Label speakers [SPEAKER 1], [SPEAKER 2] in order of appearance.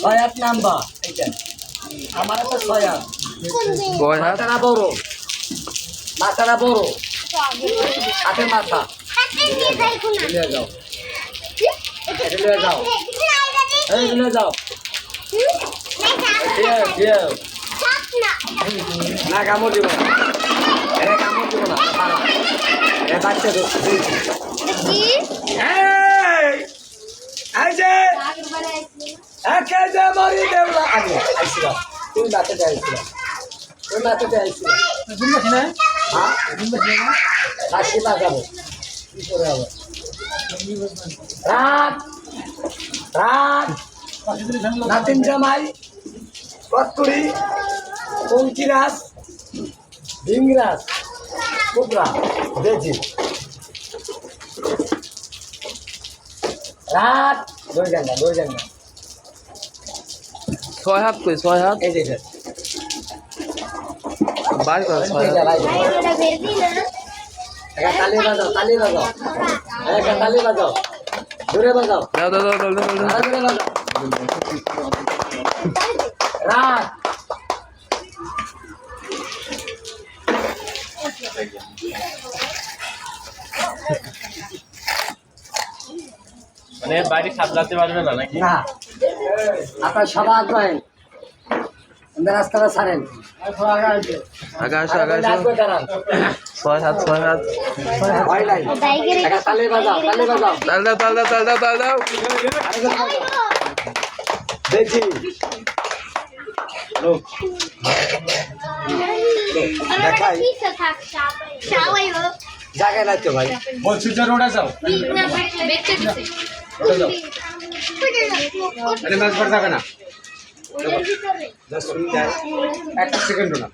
[SPEAKER 1] ছয় হাত নাম্বার এইটা আমার তো ছয় হাত মাথাটা বড়। মাথাটা বড়। হাতের মাথা। যাও। যাও। যাও। না কামড় দিব না। কামড় দিব না। বাচ্চা একে যে মরি আমি। নাতে নাতে হ্যাঁ? কাশি বাজাবো কি করে হবে? রাত। রাত। নাতিন জামাই কত্তুরি পঙ্কিরাজ ভিংরাজ কুবরা বেজি। রাত। দই জানলা দই
[SPEAKER 2] ছয় হাত কই ছয় হাত। বাইর কর ছয় হাত।
[SPEAKER 1] তালি বাজাও তালি বাজাও। তালি বাজাও। জোরে বাজাও।
[SPEAKER 2] দাও দাও দাও দাও দাও দাও।
[SPEAKER 1] বাজাও। রাত
[SPEAKER 3] মানে বাইরে সামলাতে পারবে না নাকি?
[SPEAKER 1] না। আপনার সবাই আগ্রহেন রাস্তাটা ছাড়েন
[SPEAKER 2] আগে আসো
[SPEAKER 1] আর
[SPEAKER 2] আগে আসো ছয় হাত ছয় হাত
[SPEAKER 1] ভয় নাই একটা তালি বাজাও তালি বাজাও
[SPEAKER 2] তাল দাও তাল দাও তাল দাও তাল দাও
[SPEAKER 1] দেখি দেখাই জায়গায় নাই তো ভাই
[SPEAKER 3] বলছি যে রোডে যাও আরে মাছ ভর যাবে না। একটা সেকেন্ড না।